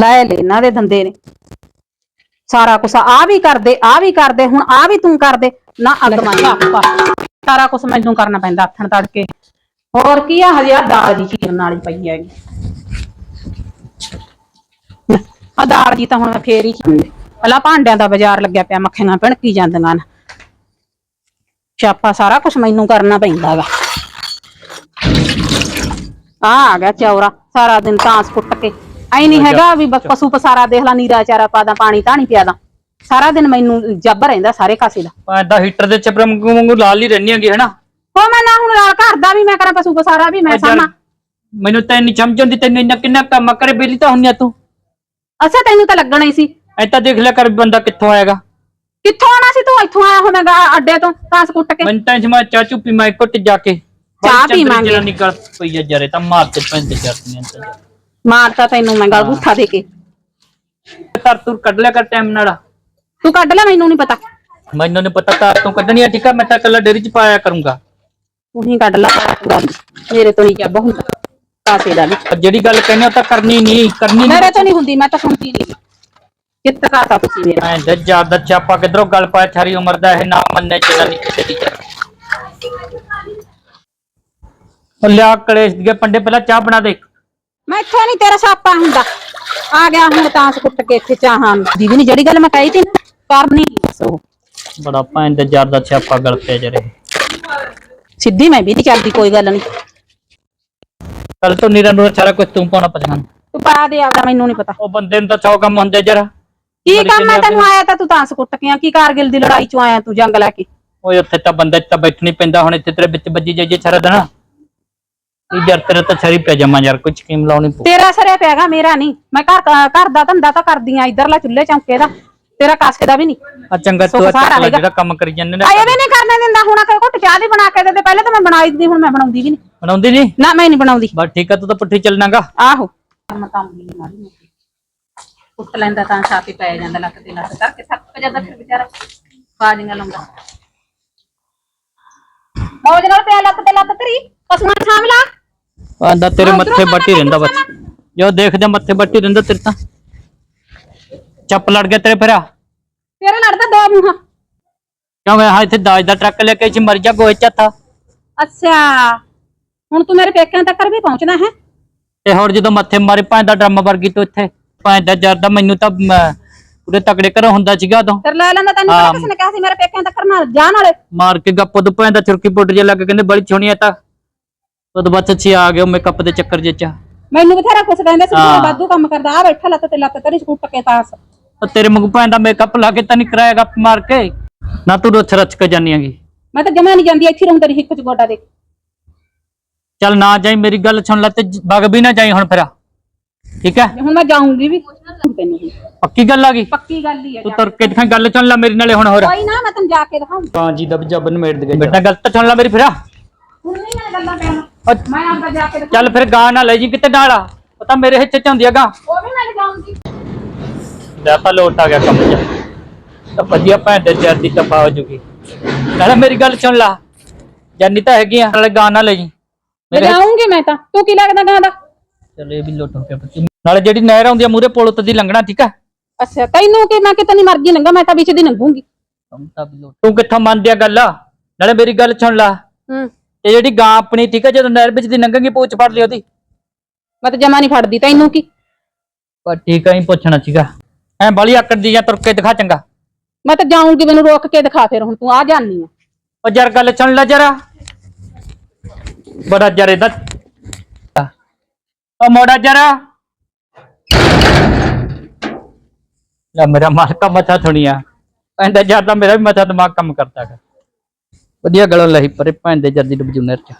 ਲੈ ਲੈ ਇਹਨਾਂ ਦੇ ਧੰਦੇ ਨੇ। ਸਾਰਾ ਕੁਛ ਆ ਵੀ ਕਰਦੇ ਆ ਵੀ ਕਰਦੇ ਹੁਣ ਆ ਵੀ ਤੂੰ ਕਰਦੇ। ਨਾ ਅੱਗ ਮੰਗਾ ਸਾਰਾ ਕੁਛ ਮੈਨੂੰ ਕਰਨਾ ਪੈਂਦਾ ਹੱਥਣ ਤੜਕੇ। ਹੋਰ ਕੀ ਆ ਹਜੇ ਆ ਦਾਲ ਜੀ ਚੀਰਨ ਵਾਲੀ ਪਈ ਹੈਗੀ। ਆ ਦਾਲ ਜੀ ਤਾਂ ਹੁਣ ਫੇਰ ਹੀ ਪਹਿਲਾਂ ਭਾਂਡਿਆਂ ਦਾ ਬਾਜ਼ਾਰ ਲੱਗਿਆ ਪਿਆ ਮੱਖੀਆਂ ਭਣਕੀ ਜਾਂਦੀਆਂ ਨੇ। ਛਾਪਾ ਸਾਰਾ ਕੁਝ ਮੈਨੂੰ ਕਰਨਾ ਪੈਂਦਾ ਵਾ। ਆ ਆ ਗਿਆ ਚੌਰਾ ਸਾਰਾ ਦਿਨ ਤਾਂਸ ਕੁੱਟ ਕੇ। ਐ ਨਹੀਂ ਹੈਗਾ ਵੀ ਪਸ਼ੂ ਪਸਾਰਾ ਦੇਖ ਲਾ ਨੀਰਾ ਚਾਰਾ ਪਾਦਾ ਪਾਣੀ ਧਾਣੀ ਪਿਆਦਾ ਸਾਰਾ ਦਿਨ ਮੈਨੂੰ ਜੱਬ ਰਹਿੰਦਾ ਸਾਰੇ ਕਾਸੇ ਦਾ। ਐਦਾਂ ਹੀਟਰ ਦੇ ਚੱਪਰ ਵਾਂਗੂ ਲਾਲ ਹੀ ਰਹਿਣੀ ਹੈਗੀ ਹੈਨਾ? ਹੋ ਮੈਂ ਨਾ ਹੁਣ ਨਾਲ ਘਰ ਦਾ ਵੀ ਮੈਂ ਕਰਾਂ ਪਸ਼ੂ ਪਸਾਰਾ ਵੀ ਮੈਂ ਸਾਮਾ ਮੈਨੂੰ ਤਾਂ ਨਹੀਂ ਸਮਝ ਆਉਂਦੀ ਤੈਨੂੰ ਇੰਨਾ ਕਿੰਨਾ ਕੰਮ ਕਰੇ ਬੇਲੀ ਤਾਂ ਹੁੰਨੀ ਆ ਤੂੰ। ਅੱਛਾ ਤੈਨੂੰ ਤਾਂ ਲੱਗਣਾ ਹੀ ਸੀ। ਐ ਤਾਂ ਦੇਖ ਲਿਆ ਕਰ ਵੀ ਬੰਦਾ ਕਿੱਥੋਂ ਆਏਗਾ। ਕਿੱਥੋਂ ਆਣਾ ਸੀ ਤੂੰ? ਇੱਥੋਂ ਆਇਆ ਹੋਵੇਂਗਾ ਅੱਡੇ ਤੋਂ ਤਾਂਸ ਕੁੱਟ ਕੇ। ਮੈਨੂੰ ਤਾਂ ਜਮਾ ਚਾਚੂ ਪੀ ਮੈਂ ਕੁੱਟ ਜਾ ਕੇ। ਚਾਹ ਪੀਵਾਂਗੇ। ਨਿਕਲ ਪਈ ਆ ਜਰੇ ਤਾਂ ਮਾਰ ਤੇ ਪੈਂਦੇ ਜਾਂਦੀਆਂ ਤਾਂ। ਮਾਰਤਾ ਤੈਨੂੰ ਮੈਂ ਗਲ ਗੁੱਠਾ ਦੇ ਕੇ। ਤਰ ਤੁਰ ਕੱਢ ਲਿਆ ਕਰ ਟਾਈਮ ਨਾਲ। ਤੂੰ ਕੱਢ ਲੈ ਮੈਨੂੰ ਨਹੀਂ ਪਤਾ। ਮੈਨੂੰ ਨਹੀਂ ਪਤਾ ਤਾਰ ਤੂੰ ਕੱਢਣੀ ਆ ਠੀਕ ਆ? ਮੈਂ ਤਾਂ ਕੱਲਾ ਡੇਰੀ ਚ ਪਾਇਆ ਕਰੂੰਗਾ। ਤੂੰ ਹੀ ਕੱਢ ਲੈ। ਪੂਰਾ ਮੇਰੇ ਤੋਂ ਨਹੀਂ ਜੱਬ ਹੁੰਦਾ ਕਾਸੇ ਦਾ ਵੀ। ਪਰ ਜਿਹੜੀ ਗੱਲ ਕਹਿੰਦੇ ਉਹ ਤਾਂ ਕਰਨੀ ਨਹੀਂ ਕਰਨੀ ਨਹੀਂ ਮੇਰੇ ਤੋਂ ਨਹੀਂ ਹੁੰਦੀ ਮੈਂ ਤਾਂ ਸੁਣਦੀ ਨਹੀਂ ਕਿੱਤ ਕਰਤਾ ਤੁਸੀਂ ਮੇਰਾ? ਮੈਂ ਜੱਜਾ ਦਾ ਚਾਪਾ ਕਿਧਰੋਂ ਗੱਲ ਪਾਇਆ ਸਾਰੀ ਉਮਰ ਦਾ ਇਹ ਨਾ ਮੰਨੇ ਚਲਾ ਨਹੀਂ ਕਿਸੇ ਦੀ ਉਹ ਲਿਆ ਕਲੇਸ਼ ਦੀਆਂ ਪੰਡੇ ਪਹਿਲਾਂ ਚਾਹ ਬਣਾ ਦੇ ਮੈਂ ਇੱਥੇ ਨਹੀਂ ਤੇਰਾ ਛਾਪਾ ਹੁੰਦਾ। ਆ ਗਿਆ ਹੁਣ ਤਾਂ ਸੁੱਟ ਕੇ ਇੱਥੇ ਚਾਹਾਂ ਦੀ ਵੀ ਨਹੀਂ ਜਿਹੜੀ ਗੱਲ ਮੈਂ ਕਹੀ ਤੀ ਨਾ, ਕਰਨੀ ਨੀ ਬਸ ਉਹ। ਬੜਾ ਭੈਣ ਦੇ ਦਾ ਛਾਪਾ ਗਲ ਪਿਆ ਜਰੇ। ਸਿੱਧੀ ਮੈਂ ਵੀ ਨਹੀਂ ਚੱਲਦੀ ਕੋਈ ਗੱਲ ਨਹੀਂ ਕੱਲ ਤੋਂ ਨਿਰਨ ਨੂੰ ਸਾਰਾ ਕੁਝ ਤੂੰ ਪਾਉਣਾ ਪਛਾਣ ਤੂੰ ਪਾ ਦੇ ਆਪਦਾ ਮੈਨੂੰ ਨਹੀਂ ਪਤਾ। ਉਹ ਬੰਦੇ ਨੂੰ ਤਾਂ ਸੌ ਕੰਮ ਹੁੰਦੇ ਜਰਾ। ਕੀ ਕੰਮ ਹੈ ਤੈਨੂੰ ਆਇਆ ਤਾਂ ਤੂੰ ਤਾਂ ਸੁੱਟ ਕੇ ਆ। ਕੀ ਕਾਰਗਿਲ ਦੀ ਲੜਾਈ ਚੋਂ ਆਇਆ ਤੂੰ ਜੰਗ ਲੈ ਕੇ? ਓਏ ਉੱਥੇ ਤਾਂ ਬੰਦਾ ਤਾਂ ਬੈਠਣੀ ਪੈਂਦਾ। ਹੁਣ ਇੱਥੇ ਤੇਰੇ ਵਿੱਚ ਵੱਜੀ ਜਾਈਏ ਸਾਰਾ ਦਿਨ। ਇਹ ਜਰ ਤੇਰਾ ਤਾਂ ਛਰੀ ਪਿਆ ਜਮਾ ਯਾਰ ਕੋਈ ਸਕੀਮ ਲਾਉਣੀ ਪਊ। ਤੇਰਾ ਸਰਿਆ ਪਿਆਗਾ ਮੇਰਾ ਨਹੀਂ। ਮੈਂ ਘਰ ਘਰ ਦਾ ਧੰਦਾ ਤਾਂ ਕਰਦੀ ਆ ਇਧਰਲਾ ਚੁੱਲ੍ਹੇ ਚੌਂਕੇ ਦਾ। ਤੇਰਾ ਕਾਸੇ ਦਾ ਵੀ ਨਹੀਂ। ਆ ਚੰਗਾ ਤੂੰ ਸੁੱਖ ਅੱਛਾ ਸਾਰਾ ਹੈਗਾ। ਜਿਹੜਾ ਕੰਮ ਕਰੀ ਜਾਂਦੇ ਨੇ। ਆਏ ਵੀ ਨਹੀਂ ਕਰਨੇ ਦਿੰਦਾ ਹੁਣ ਆ ਕੇ ਘੁੱਟ ਚਾਹ ਦੀ ਬਣਾ ਕੇ ਦੇ ਦੇ ਪਹਿਲੇ ਤਾਂ ਮੈਂ ਬਣਾਈ ਦਿੰਦੀ ਹੁਣ ਮੈਂ ਬਣਾਉਂਦੀ ਵੀ ਨਹੀਂ। ਬਣਾਉਂਦੀ ਨਹੀਂ? ਨਾ ਮੈਂ ਨਹੀਂ ਬਣਾਉਂਦੀ। ਬਸ ਠੀਕ ਆ ਤੂੰ ਤਾਂ ਪੁੱਠੀ ਚੱਲਣਾਗਾ ਆਹੋ। ਕੰਮ ਕੰਮ ਨਹੀਂ ਮਾਰੀ ਉੱਠ ਲੈਂਦਾ ਤਾਂ ਛਾਤੀ ਪੈ ਜਾਂਦਾ ਲੱਕ ਤੇ ਲੱਕ ਕਰਕੇ ਥੱਕ ਜਾਂਦਾ ਫਿਰ ਵਿਚਾਰਾ। ਬਾਜੀਆਂ ਲਾਉਂਦਾ। ਮੌਜ ਨਾਲ ਪਿਆ ਲੱਕ ਤੇ ਲੱਕ ਤੇਰੀ। ਪਸ਼ੂਆਂ ਨੂੰ ਸਾਂਭ ਲਾ। ਆਂਦਾ ਤੇਰੇ ਮੱਥੇ ਬੱਟੀ ਰਹਿੰਦਾ ਬਸ ਜੋ ਦੇਖਦੇ ਮੱਥੇ ਬੱਟੀ ਰਹਿੰਦਾ ਤੇਰੇ ਤਾਂ। ਚੱਪ ਲੜ ਗਿਆ ਤੇਰੇ ਫਿਰਾ ਤੇਰਾ ਲੜਦਾ ਦੋ ਮੂੰਹਾਂ ਕਿਉਂ ਮੈਂ ਹਾਂ ਇੱਥੇ ਦਾਜ ਦਾ ਟਰੱਕ ਲੈ ਕੇ ਚ ਮਰ ਜਾ ਗੋਏ ਚੱਥਾ ਅੱਛਾ ਹੁਣ ਤੂੰ ਮੇਰੇ ਪੇਕਿਆਂ ਤੱਕ ਵੀ ਪਹੁੰਚਣਾ ਹੈ? ਤੇ ਹੁਣ ਜਦੋਂ ਮੱਥੇ ਮਾਰੇ ਭਾਂ ਦਾ ਡਰਮ ਵਰਗੀ ਤੂੰ ਇੱਥੇ ਭਾਂ ਦਾ ਜਰਦਾ ਮੈਨੂੰ ਤਾਂ ਪੂਰੇ ਤਕੜੇ ਘਰੋਂ ਹੁੰਦਾ ਸੀਗਾ ਉਦੋਂ। ਤੇਰੇ ਲੈ ਲੈਂਦਾ ਤੈਨੂੰ ਪਤਾ ਕਿਸ ਨੇ ਕਿਹਾ ਸੀ ਮੇਰੇ ਪੇਕਿਆਂ ਤੱਕ ਨਾ ਜਾਣ ਵਾਲੇ। ਮਾਰ ਕੇ ਗੱਪ ਉਦੋਂ ਭਾਂ ਦਾ ਚੁਰਕੀ ਪੁੱਟ ਜੇ ਲੱਗ ਕਹਿੰਦੇ ਬੜੀ ਸੋਹਣੀ ਆ ਤਾਂ। ਉਦੋਂ ਬਾਅਦ ਅੱਛੀ ਆ ਗਿਆ ਮੇਕਅਪ ਦੇ ਚੱਕਰ ਜੇ ਚ। ਮੈਨੂੰ ਬਥੇਰਾ ਕੁਛ ਕਹਿੰਦੇ ਸੀ ਹਾਂ। ਤੂੰ ਵਾਧੂ ਕੰਮ ਕਰਦਾ ਆ ਬੈਠਾ ਲੱਤ ਤੇ ਲੱਤ ਤੇਰੀ ਸਕੂਟ ਕੇ ਤਾਸ ਉਹ ਤੇਰੇ ਮੂੰਹ ਭਾਂ ਦਾ ਮੇਕਅਪ ਲਾ ਕੇ ਤਾਂ ਨਹੀਂ ਕਰਾਇਆ ਗੱਪ ਮਾਰ ਕੇ। ਨਾ ਤੂੰ ਰੁੱਛ ਰਚ ਕੇ ਜਾਨੀ ਹੈਗੀ। ਮੈਂ ਤਾਂ ਜਮਾ ਨਹੀਂ ਜਾਂਦੀ ਇੱਥੇ ਰਹੂੰ ਤੇਰੀ ਹਿੱਕ ਚ ਗੋਡਾ ਦੇ ਚੱਲ ਨਾ ਜਾਈ ਮੇਰੀ ਗੱਲ ਸੁਣ ਲੈ ਤੇ ਬਗ ਵੀ ਨਾ ਜਾਈ ਹੁਣ ਫਿਰ। ਠੀਕ ਹੈ? ਹੁਣ ਮੈਂ ਜਾਊਂਗੀ ਵੀ। ਤੈਨੂੰ ਵੀ। ਪੱਕੀ ਗੱਲ ਆ ਗਈ? ਪੱਕੀ ਗੱਲ ਹੀ ਹੈ ਤੂੰ ਤੁਰ ਕੇ ਦਿਖਾ ਗੱਲ ਸੁਣ ਲੈ ਮੇਰੀ ਨਾਲੇ ਹੁਣ ਹੋਰ। ਕੋਈ ਨਾ ਮੈਂ ਤੈਨੂੰ ਜਾ ਕੇ ਦਿਖਾऊं ਹਾਂ ਜੀ ਦਬ ਜਬ ਨਮੇੜ ਦੇ ਬੇਟਾ ਗੱਲ ਤਾਂ ਸੁਣ ਲੈ ਮੇਰੀ ਫਿਰ। ਹੁਣ ਨਹੀਂ ਮੈਂ ਗੱਲਾਂ ਕਰਨਾ। ਮੈਂ ਆਪਦਾ ਜਾ ਕੇ ਦਿਖਾऊं ਚੱਲ ਫਿਰ ਗਾਂ ਨਾ ਲੈ ਜੀ ਕਿਤੇ ਨਾਲ ਆ। ਪਤਾ ਮੇਰੇ ਹਿੱਸੇ ਚ ਹੁੰਦੀ ਆ ਗਾਂ। ਉਹ ਵੀ ਮੈਂ ਜਾਊਂਗੀ ਲੈ ਤਾਂ ਲੋਟ ਆ ਗਿਆ ਕੰਮ ਚ। ਤਾਂ ਵਧੀਆ ਭੈਣ ਦੇ ਚਿਰ ਦੀ ਤਫਾ ਹੋ ਜੂਗੀ। ਨਾਲੇ ਮੇਰੀ ਗੱਲ ਸੁਣ ਲਾ। ਜਾਨੀ ਤਾਂ ਹੈਗੀ ਆ ਨਾਲੇ ਗਾਂ ਨਾ ਲੈ ਜੀ। ਮੈਂ ਜਾਊਂਗੀ ਮੈਂ ਤਾਂ। ਤੂੰ ਕੀ ਲੱਗਦਾ ਗਾਂ ਦਾ? ਚਲ ਇਹ ਵੀ ਲੋਟ ਹੋ ਗਿਆ ਬੱਚੀ। ਨਾਲੇ ਜਿਹੜੀ ਨਹਿਰ ਆਉਂਦੀ ਆ ਮੂਰੇ ਪੁਲ ਉੱਤੇ ਦੀ ਲੰਘਣਾ ਠੀਕ ਆ? ਅੱਛਾ ਤੈਨੂੰ ਕੀ ਮੈਂ ਕਿਤੇ ਨਹੀਂ ਮਰਜ਼ੀ ਲੰਗਾ ਮੈਂ ਤਾਂ ਵਿੱਚ ਦੀ ਲੰਘੂੰਗੀ। ਤੂੰ ਕਿੱਥੋਂ ਮੰਨਦੀ ਆ ਗੱਲ? ਨਾਲੇ ਮੇਰੀ ਗੱਲ ਸੁਣ ਲਾ। ਹੂੰ। ਇਹ ਜਿਹੜੀ ਗਾਂ ਆਪਣੀ ਠੀਕ ਆ ਜਦੋਂ ਨਹਿਰ ਵਿੱਚ ਦੀ ਲੰਘੇਗੀ ਪੂਛ ਫੜ ਲਈ ਉਹਦੀ। ਮੈਂ ਤਾਂ ਜਮਾ ਨਹੀਂ ਫੜਦੀ ਤੈਨੂੰ ਕੀ? ਪਰ ਠੀਕ ਹੀ ਪੁੱਛਣਾ ਸੀਗਾ। ਐ ਬੜੀ ਆਕੜ ਦੀ ਜਾਂ ਤੁਰ ਕੇ ਦਿਖਾ ਚੰਗਾ। ਮੈਂ ਤਾਂ ਜਾਊਂਗੀ ਮੈਨੂੰ ਰੋਕ ਕੇ ਦਿਖਾ ਫਿਰ ਹੁਣ ਤੂੰ ਆ ਜਾਨੀ ਆ। ਉਹ ਜਰ ਗੱਲ ਸੁਣ ਲੈ ਜਰਾ। ਬੜਾ ਜਰੇ ਦਾ ਉਹ ਮੋੜਾ ਜਰਾ। ਲੈ ਮੇਰਾ ਮਾਲਕਾ ਮੱਥਾ ਥੁਣੀਆ। ਪੈਂਦਾ ਜਰਦਾ ਮੇਰਾ ਵੀ ਮੱਥਾ ਦਿਮਾਗ ਕੰਮ ਕਰਦਾ ਹੈ ਵਧੀਆ ਗਲੋਂ ਲਈ ਪਰੇ ਭੈਣ ਦੇ ਜਰਦੀ ਡੁੱਬ ਜੂਨਰ ਚ।